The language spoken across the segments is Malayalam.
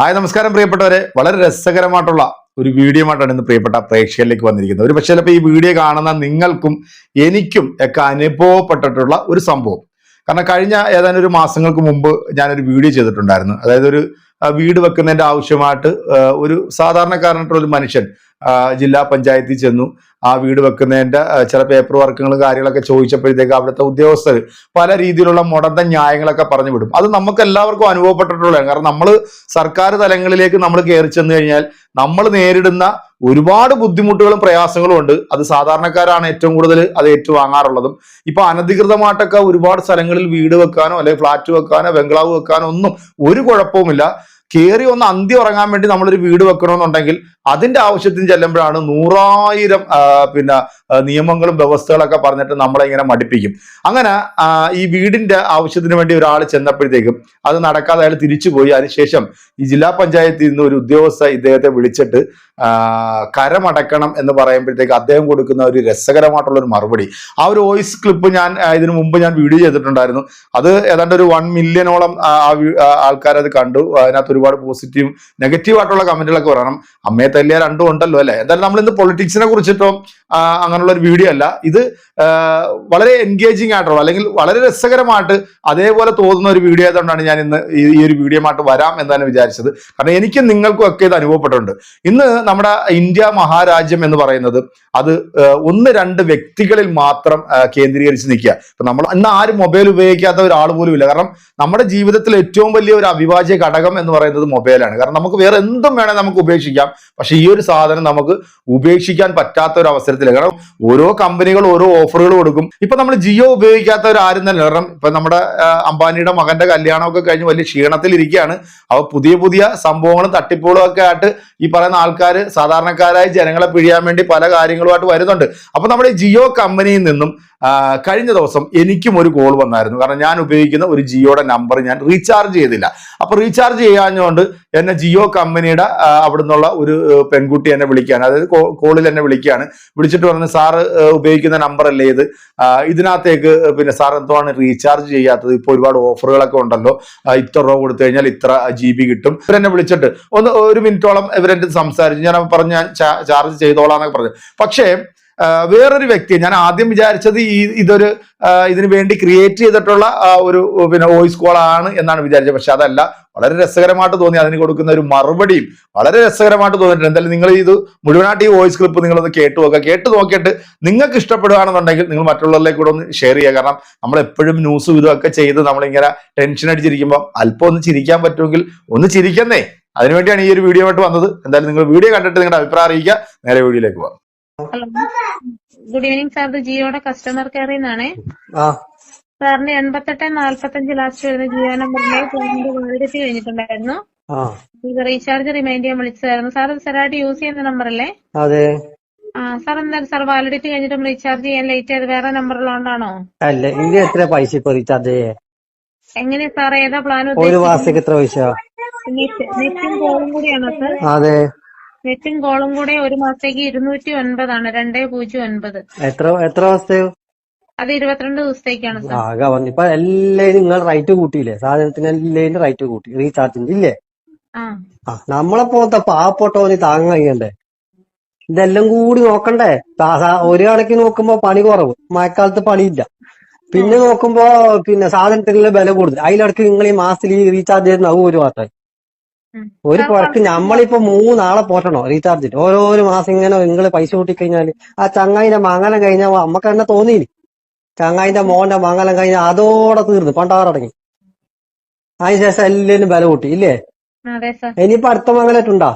ഹായ് നമസ്കാരം പ്രിയപ്പെട്ടവരെ. വളരെ രസകരമായിട്ടുള്ള ഒരു വീഡിയോ ആയിട്ടാണ് ഇന്ന് പ്രിയപ്പെട്ട പ്രേക്ഷകരിലേക്ക് വന്നിരിക്കുന്നത്. ഒരു പക്ഷേ ചിലപ്പോൾ ഈ വീഡിയോ കാണുന്ന നിങ്ങൾക്കും എനിക്കും ഒക്കെ അനുഭവപ്പെട്ടിട്ടുള്ള ഒരു സംഭവം. കാരണം കഴിഞ്ഞ ഏതാനും ഒരു മാസങ്ങൾക്ക് മുമ്പ് ഞാനൊരു വീഡിയോ ചെയ്തിട്ടുണ്ടായിരുന്നു. അതായത് ഒരു വീട് വെക്കുന്നതിന്റെ ആവശ്യമായിട്ട് ഒരു സാധാരണക്കാരനായിട്ടുള്ള ഒരു മനുഷ്യൻ ജില്ലാ പഞ്ചായത്തിൽ ചെന്നു ആ വീട് വെക്കുന്നതിന്റെ ചില പേപ്പർ വർക്കുകളും കാര്യങ്ങളൊക്കെ ചോദിച്ചപ്പോഴത്തേക്ക് അവിടുത്തെ ഉദ്യോഗസ്ഥർ പല രീതിയിലുള്ള മുടന്ത ന്യായങ്ങളൊക്കെ പറഞ്ഞു വിടും. അത് നമുക്ക് എല്ലാവർക്കും അനുഭവപ്പെട്ടിട്ടുള്ളതാണ് കാരണം നമ്മൾ സർക്കാർ തലങ്ങളിലേക്ക് നമ്മൾ കയറി ചെന്ന് കഴിഞ്ഞാൽ നമ്മൾ നേരിടുന്ന ഒരുപാട് ബുദ്ധിമുട്ടുകളും പ്രയാസങ്ങളും ഉണ്ട്. അത് സാധാരണക്കാരാണ് ഏറ്റവും കൂടുതൽ അത് ഏറ്റുവാങ്ങാറുള്ളതും. ഇപ്പൊ അനധികൃതമായിട്ടൊക്കെ ഒരുപാട് സ്ഥലങ്ങളിൽ വീട് വെക്കാനോ അല്ലെങ്കിൽ ഫ്ലാറ്റ് വെക്കാനോ ബംഗ്ലാവ് വെക്കാനോ ഒന്നും ഒരു കുഴപ്പവുമില്ല. കയറി ഒന്ന് അന്തി ഉറങ്ങാൻ വേണ്ടി നമ്മളൊരു വീട് വെക്കണമെന്നുണ്ടെങ്കിൽ അതിന്റെ ആവശ്യത്തിന് ചെല്ലുമ്പോഴാണ് നൂറായിരം പിന്നെ നിയമങ്ങളും വ്യവസ്ഥകളൊക്കെ പറഞ്ഞിട്ട് നമ്മളെ ഇങ്ങനെ മടിപ്പിക്കും. അങ്ങനെ ഈ വീടിന്റെ ആവശ്യത്തിന് വേണ്ടി ഒരാൾ ചെന്നപ്പോഴത്തേക്കും അത് നടക്കാതെ അയാൾ തിരിച്ചുപോയി. അതിനുശേഷം ഈ ജില്ലാ പഞ്ചായത്തിൽ നിന്ന് ഒരു ഉദ്യോഗസ്ഥ ഇദ്ദേഹത്തെ വിളിച്ചിട്ട് കരമടക്കണം എന്ന് പറയുമ്പോഴത്തേക്ക് അദ്ദേഹം കൊടുക്കുന്ന ഒരു രസകരമായിട്ടുള്ള ഒരു മറുപടി. ആ ഒരു വോയിസ് ക്ലിപ്പ് ഞാൻ ഇതിനു മുമ്പ് ഞാൻ വീഡിയോ ചെയ്തിട്ടുണ്ടായിരുന്നു. അത് ഏതാണ്ട് ഒരു വൺ മില്യനോളം ആൾക്കാരത് കണ്ടു. അതിനകത്ത് ഒരുപാട് പോസിറ്റീവ് നെഗറ്റീവ് ആയിട്ടുള്ള കമന്റുകളൊക്കെ പറയണം അമ്മയെ തല്ലിയ രണ്ടും ഉണ്ടല്ലോ അല്ലെ? എന്തായാലും നമ്മൾ ഇന്ന് പൊളിറ്റിക്സിനെ കുറിച്ചിട്ടോ അങ്ങനെയുള്ള ഒരു വീഡിയോ അല്ല. ഇത് വളരെ എൻഗേജിങ് ആയിട്ടുള്ള അല്ലെങ്കിൽ വളരെ രസകരമായിട്ട് അതേപോലെ തോന്നുന്ന ഒരു വീഡിയോ ആയതുകൊണ്ടാണ് ഞാൻ ഇന്ന് ഈ ഒരു വീഡിയോ ആയിട്ട് വരാം എന്നാണ് വിചാരിച്ചത്. കാരണം എനിക്കും നിങ്ങൾക്കും ഒക്കെ ഇത് അനുഭവപ്പെട്ടിട്ടുണ്ട്. ഇന്ന് നമ്മുടെ ഇന്ത്യ മഹാരാജ്യം എന്ന് പറയുന്നത് അത് ഒന്ന് രണ്ട് വ്യക്തികളിൽ മാത്രം കേന്ദ്രീകരിച്ച് നിൽക്കുക. ഇപ്പൊ നമ്മൾ ഇന്ന് ആരും മൊബൈൽ ഉപയോഗിക്കാത്ത ഒരാൾ പോലും ഇല്ല. കാരണം നമ്മുടെ ജീവിതത്തിൽ ഏറ്റവും വലിയ ഒരു അവിഭാജ്യ ഘടകം എന്ന് പറയുന്നത് മൊബൈലാണ് കാരണം നമുക്ക് വേറെ എന്തും വേണേൽ നമുക്ക് ഉപേക്ഷിക്കാം. പക്ഷെ ഈ ഒരു സാധനം നമുക്ക് ഉപേക്ഷിക്കാൻ പറ്റാത്ത ഒരു അവസരത്തിൽ കാരണം ഓരോ കമ്പനികൾ ഓരോ ഓഫറുകൾ കൊടുക്കും. ഇപ്പൊ നമ്മൾ ജിയോ ഉപയോഗിക്കാത്തവർ ആരും തന്നെ കാരണം ഇപ്പൊ നമ്മുടെ അംബാനിയുടെ മകന്റെ കല്യാണമൊക്കെ കഴിഞ്ഞ് വലിയ ക്ഷീണത്തിൽ ഇരിക്കുകയാണ്. അവ പുതിയ പുതിയ സംഭവങ്ങളും തട്ടിപ്പുകളും ഒക്കെ ആയിട്ട് ഈ പറയുന്ന ആൾക്കാർ സാധാരണക്കാരായ ജനങ്ങളെ പിഴിയാൻ വേണ്ടി പല കാര്യങ്ങളുമായിട്ട് വരുന്നുണ്ട്. അപ്പൊ നമ്മുടെ ജിയോ കമ്പനിയിൽ നിന്നും കഴിഞ്ഞ ദിവസം എനിക്കും ഒരു കോൾ വന്നായിരുന്നു. കാരണം ഞാൻ ഉപയോഗിക്കുന്ന ഒരു ജിയോയുടെ നമ്പർ ഞാൻ റീചാർജ് ചെയ്തില്ല. അപ്പൊ റീചാർജ് ചെയ്യാഞ്ഞുകൊണ്ട് എന്നെ ജിയോ കമ്പനിയുടെ അവിടുന്നുള്ള അവിടെ ഒരു പെൺകുട്ടി എന്നെ വിളിക്കുകയാണ്. അതായത് കോളിൽ എന്നെ വിളിക്കുകയാണ്. വിളിച്ചിട്ട് പറഞ്ഞു സാറ് ഉപയോഗിക്കുന്ന നമ്പർ അല്ലേ ഇത് ഇതിനകത്തേക്ക് പിന്നെ സാർ എന്തുവാണ് റീചാർജ് ചെയ്യാത്തത്? ഇപ്പോൾ ഒരുപാട് ഓഫറുകളൊക്കെ ഉണ്ടല്ലോ. ഇത്ര രൂപ കൊടുത്തു കഴിഞ്ഞാൽ ഇത്ര ജി ബി കിട്ടും. ഇവരെന്നെ വിളിച്ചിട്ട് ഒന്ന് ഒരു മിനിറ്റോളം ഇവരെ സംസാരിച്ചു ഞാൻ പറഞ്ഞു ഞാൻ ചാർജ് ചെയ്തോളാം എന്നൊക്കെ പറഞ്ഞു. പക്ഷേ വേറൊരു വ്യക്തി ഞാൻ ആദ്യം വിചാരിച്ചത് ഈ ഇതൊരു ഇതിനു വേണ്ടി ക്രിയേറ്റ് ചെയ്തിട്ടുള്ള ഒരു പിന്നെ വോയിസ് കോൾ ആണ് എന്നാണ് വിചാരിച്ചത്. പക്ഷെ അതല്ല വളരെ രസകരമായിട്ട് തോന്നി. അതിന് കൊടുക്കുന്ന ഒരു മറുപടിയും വളരെ രസകരമായിട്ട് തോന്നിയിട്ടുണ്ട്. എന്തായാലും നിങ്ങൾ ഇത് മുഴുവനായിട്ട് ഈ വോയിസ് ക്ലിപ്പ് നിങ്ങളൊന്ന് കേട്ടു നോക്കുക. കേട്ട് നോക്കിയിട്ട് നിങ്ങൾക്ക് ഇഷ്ടപ്പെടുകയാണെന്നുണ്ടെങ്കിൽ നിങ്ങൾ മറ്റുള്ളവരിലേക്ക് കൂടെ ഒന്ന് ഷെയർ ചെയ്യുക. കാരണം നമ്മൾ എപ്പോഴും ന്യൂസും ഇതൊക്കെ ചെയ്ത് നമ്മളിങ്ങനെ ടെൻഷൻ അടിച്ചിരിക്കുമ്പോൾ അല്പം ഒന്ന് ചിരിക്കാൻ പറ്റുമെങ്കിൽ ഒന്ന് ചിരിക്കുന്നേ. അതിനുവേണ്ടിയാണ് ഈ ഒരു വീഡിയോ ആയിട്ട് വന്നത്. എന്തായാലും നിങ്ങൾ വീഡിയോ കണ്ടിട്ട് നിങ്ങളുടെ അഭിപ്രായം അറിയിക്കുക. നേരെ വീഡിയോയിലേക്ക് പോകാം. ഹലോ. Good evening sir. ഇത് ജിയോയുടെ കസ്റ്റമർ കെയറിൽ നിന്നാണേ. സാറിന് എൺപത്തെട്ട് നാല്പത്തഞ്ച് ലാസ്റ്റ് വരുന്ന ജിയോ നമ്പറിലെ പ്ലാനിന്റെ വാലിഡിറ്റി കഴിഞ്ഞിട്ടുണ്ടായിരുന്നു. ഇത് റീചാർജ് റിമൈൻഡ് ചെയ്യാൻ വിളിച്ചതായിരുന്നു. സാർ ഇത് സ്ഥിരമായിട്ട് യൂസ് ചെയ്യുന്ന നമ്പറല്ലേ അതെ. ആ സാർ എന്തായാലും സാർ വാലിഡിറ്റി കഴിഞ്ഞിട്ടും റീചാർജ് ചെയ്യാൻ ലേറ്റ് ആയത് വേറെ നമ്പറിലുകൊണ്ടാണോ അല്ല ഇത് എത്ര പൈസ ഇപ്പൊ റീചാർജ് ചെയ്യേ? എങ്ങനെയാ സാർ ഏതാ പ്ലാൻ ഒരു മാസത്തേക്ക് എത്ര പൈസ? നെറ്റും കോളും കൂടിയാണോ സാർ? അതെ. നെറ്റും കോളും കൂടെ ഒരു മാസത്തേക്ക് ഇരുന്നൂറ്റി ഒൻപതാണ് രണ്ടേ പൂജ്യം ഒൻപത്. എത്ര എത്ര മാസത്തെ അത് ഇരുപത്തിരണ്ട് ദിവസത്തേക്കാണ് ആകെ ഇപ്പൊ എല്ലാരും നിങ്ങൾ റൈറ്റ് കൂട്ടിയില്ലേ? സാധനത്തിന് എല്ലാരും റൈറ്റ് കൂട്ടി. റീചാർജിന്റെ ഇല്ലേ? ആ. നമ്മളെ പോലത്തെ പാവപ്പെട്ടോന് താങ്ങാൻ കഴിയണ്ടേ? ഇതെല്ലാം കൂടി നോക്കണ്ടേ? ഒരു കണക്കിന് നോക്കുമ്പോ പണി കുറവ്. മഴക്കാലത്ത് പണിയില്ല. പിന്നെ നോക്കുമ്പോ പിന്നെ സാധനത്തിനുള്ള വില കൂടുതൽ. അതിലിടക്ക് നിങ്ങൾ ഈ മാസത്തിൽ ഈ റീചാർജ് ചെയ്യുന്ന ഒരു മാസമായി. ഒരു പുറക്ക് നമ്മളിപ്പോ മൂന്നാളെ പോറ്റണോ? റീചാർജിന് ഓരോരോ മാസം ഇങ്ങനെ നിങ്ങൾ പൈസ കൂട്ടിക്കഴിഞ്ഞാൽ ആ ചങ്ങായിന്റെ മംഗലം കഴിഞ്ഞാൽ നമ്മക്ക് തന്നെ തോന്നിയില്ല? ചങ്ങായിന്റെ മോന്റെ മംഗലം കഴിഞ്ഞാൽ അതോടെ തീർന്നു. പണ്ടാറടങ്ങി അതിനുശേഷം എല്ലാരും ബല കൂട്ടി ഇല്ലേ? ഇനിയിപ്പോ അടുത്ത മംഗലായിട്ടുണ്ടോ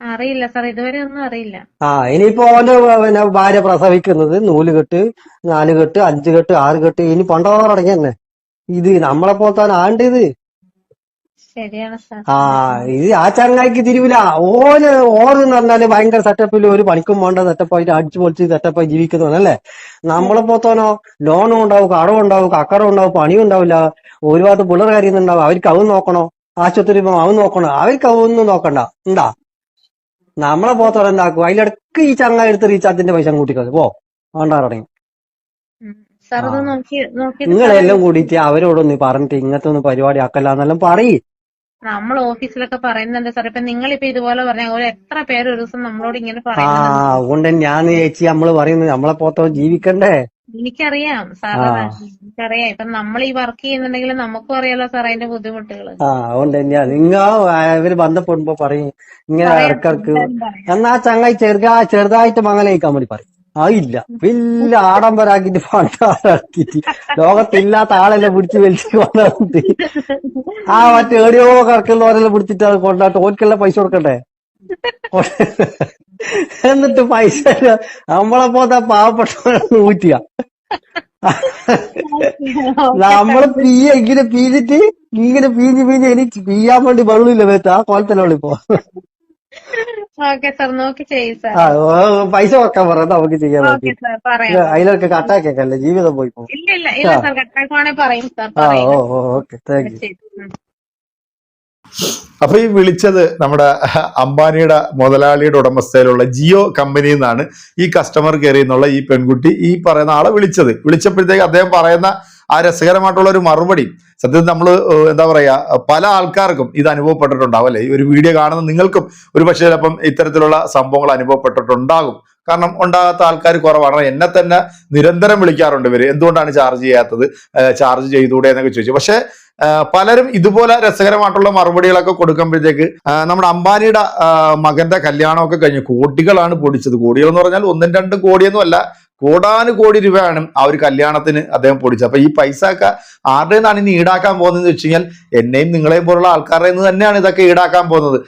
അറിയില്ല സാർ. ഇതുവരെ ഒന്നും അറിയില്ല. ആ ഇനിയിപ്പോ ഓന്റെ പിന്നെ ഭാര്യ പ്രസവിക്കുന്നത് നൂൽ കെട്ട് നാല് കെട്ട് അഞ്ച് കെട്ട് ആറ് കെട്ട് ഇനി പണ്ടാറടങ്ങി തന്നെ ഇത് നമ്മളെ പോലത്തെ ആണ്ട് ഇത്. ആ ഇത് ആ ചങ്ങായിക്ക് തിരിവില്ല. ഓന് എന്ന് പറഞ്ഞാൽ ഭയങ്കര സെറ്റപ്പിൽ ഒരു പണിക്കും വേണ്ട സെറ്റപ്പായിട്ട് അടിച്ചു പൊളിച്ച് സെറ്റപ്പായി ജീവിക്കുന്നതല്ലേ നമ്മളെ പോത്തോനോ ലോണും ഉണ്ടാവും കടവും ഉണ്ടാവും കക്കറും ഉണ്ടാവും പണിയും ഉണ്ടാവില്ല. ഒരുപാട് പിള്ളേർ കാര്യങ്ങളുണ്ടാവും അവർക്ക് അവൻ നോക്കണോ? ആശുപത്രി അവൻ നോക്കണോ? അവർക്ക് അവൊന്നും നോക്കണ്ട. എന്താ? നമ്മളെ പോത്തോടെ എന്താക്കും? അതിലിടക്ക് ഈ ചങ്ങായി എടുത്ത് റീചാർജിന്റെ പൈസ കൂട്ടിക്കളി പോ വേണ്ടാറടങ്ങി നിങ്ങളെല്ലാം കൂടിയിട്ട് അവരോടൊന്ന് പറഞ്ഞിട്ട് ഇങ്ങനത്തെ ഒന്ന് പരിപാടി ആക്കല്ലാന്നെല്ലാം പറയ്. നമ്മൾ ഓഫീസിലൊക്കെ പറയുന്നുണ്ട് സാർ ഇപ്പൊ നിങ്ങളിപ്പോ ഇതുപോലെ പറഞ്ഞ ഒരു എത്ര പേര് ഒരു ദിവസം നമ്മളോട് ഇങ്ങനെ ആ അതുകൊണ്ട് തന്നെയാണ് ചേച്ചി നമ്മൾ പറയുന്നത് നമ്മളെ പോത്തോ ജീവിക്കണ്ടേ? എനിക്കറിയാം സാർ ആ. എനിക്കറിയാം. ഇപ്പൊ നമ്മൾ ഈ വർക്ക് ചെയ്യുന്നുണ്ടെങ്കിൽ നമുക്കും അറിയാലോ സാർ അതിന്റെ ബുദ്ധിമുട്ടുകൾ. ആ അതുകൊണ്ട് തന്നെയാ നിങ്ങ ഇവർ ബന്ധപ്പെടുമ്പോ പറയും. ഇങ്ങനെ ഇടക്കിടക്ക് എന്നാ ചങ്ങായി ചെറുതാ ചെറുതായിട്ട് മംഗലയിക്കാൻ വേണ്ടി പറയും. ആ ഇല്ല വലിയ ആഡംബരാക്കിട്ട് പണ്ടാറാക്കിട്ട് ലോകത്തില്ലാത്ത ആളെല്ലാം പിടിച്ച് വലിച്ചു കൊണ്ടുവന്നിട്ട് ആ മറ്റേ എവിടെയോ കറക്കുന്നവരെല്ലാം പിടിച്ചിട്ട് കൊണ്ടാട്ട് ഓർക്കെല്ലാം പൈസ കൊടുക്കണ്ടേ? എന്നിട്ട് പൈസ നമ്മളെ പോത്ത പാവപ്പെട്ടവരെ ഊറ്റിയ നമ്മൾ പീയ ഇങ്ങനെ പീഞ്ഞിട്ട് ഇങ്ങനെ പീഞ്ഞ് പീഞ്ഞ് എനിക്ക് പീയാൻ വേണ്ടി വെള്ളമില്ല വേത്ത ആ കോലത്തിലുള്ള പൈസ വെക്കാൻ പറ. നമുക്ക് ചെയ്യാൻ അതിലൊക്കെ കട്ടാക്കിയൊക്കെ ജീവിതം പോയി പോകും. ഓക്കെ. Thank you. അപ്പൊ ഈ വിളിച്ചത് നമ്മുടെ അംബാനിയുടെ മുതലാളിയുടെ ഉടമസ്ഥയിലുള്ള ജിയോ കമ്പനിയിൽ നിന്നാണ് ഈ കസ്റ്റമർ കെയറിൽ നിന്നുള്ള ഈ പെൺകുട്ടി ഈ പറയുന്ന ആളെ വിളിച്ചത്. വിളിച്ചപ്പോഴത്തേക്ക് അദ്ദേഹം പറയുന്ന ആ രസകരമായിട്ടുള്ള ഒരു മറുപടി. സത്യം നമ്മൾ എന്താ പറയാ പല ആൾക്കാർക്കും ഇത് അനുഭവപ്പെട്ടിട്ടുണ്ടാവും അല്ലെ? ഈ ഒരു വീഡിയോ കാണുന്ന നിങ്ങൾക്കും ഒരു പക്ഷേ ചിലപ്പം ഇത്തരത്തിലുള്ള സംഭവങ്ങൾ അനുഭവപ്പെട്ടിട്ടുണ്ടാകും. കാരണം ഉണ്ടാകാത്ത ആൾക്കാർ കുറവാണ്. എന്നെ തന്നെ നിരന്തരം വിളിക്കാറുണ്ട് ഇവർ. എന്തുകൊണ്ടാണ് ചാർജ് ചെയ്യാത്തത്? ചാർജ് ചെയ്തുകൂടെ എന്നൊക്കെ ചോദിച്ചു. പക്ഷെ പലരും ഇതുപോലെ രസകരമായിട്ടുള്ള മറുപടികളൊക്കെ കൊടുക്കുമ്പോഴത്തേക്ക് നമ്മുടെ അംബാനിയുടെ മകന്റെ കല്യാണമൊക്കെ കഴിഞ്ഞു കോടികളാണ് പൊടിച്ചത്. കോടികൾ എന്ന് പറഞ്ഞാൽ ഒന്നും രണ്ടും കോടിയൊന്നും അല്ല കോടാനുകോടി രൂപയാണ് ആ ഒരു കല്യാണത്തിന് അദ്ദേഹം പൊടിച്ചത്. അപ്പൊ ഈ പൈസ ഒക്കെ ആരുടെ നിന്നാണ് ഇനി ഈടാക്കാൻ പോകുന്നത് വെച്ച് കഴിഞ്ഞാൽ എന്നെയും നിങ്ങളെയും പോലുള്ള ആൾക്കാരുടെ നിന്ന് തന്നെയാണ് ഇതൊക്കെ ഈടാക്കാൻ പോകുന്നത്.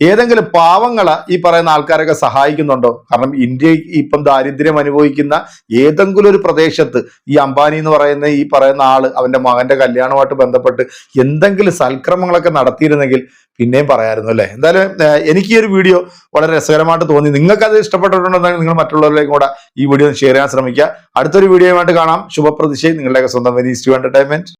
ഏതെങ്കിലും പാവങ്ങളെ ഈ പറയുന്ന ആൾക്കാരൊക്കെ സഹായിക്കുന്നുണ്ടോ? കാരണം ഇന്ത്യ ഇപ്പം ദാരിദ്ര്യം അനുഭവിക്കുന്ന ഏതെങ്കിലും ഒരു പ്രദേശത്ത് ഈ അംബാനി എന്ന് പറയുന്ന ഈ പറയുന്ന ആൾ അവന്റെ മകന്റെ കല്യാണവുമായിട്ട് ബന്ധപ്പെട്ട് എന്തെങ്കിലും സൽക്രമങ്ങളൊക്കെ നടത്തിയിരുന്നെങ്കിൽ പിന്നെയും പറയായിരുന്നു അല്ലേ? എന്തായാലും എനിക്ക് ഈ ഒരു വീഡിയോ വളരെ രസകരമായിട്ട് തോന്നി. നിങ്ങൾക്ക് അത് ഇഷ്ടപ്പെട്ടിട്ടുണ്ടെങ്കിൽ നിങ്ങൾ മറ്റുള്ളവരിലേക്കും കൂടെ ഈ വീഡിയോ ഷെയർ ചെയ്യാൻ ശ്രമിക്കുക. അടുത്തൊരു വീഡിയോയുമായിട്ട് കാണാം. ശുഭപ്രതിഷ്ഠയും നിങ്ങളുടെയൊക്കെ സ്വന്തം വെനീസ് ടു എന്റർടൈൻമെന്റ്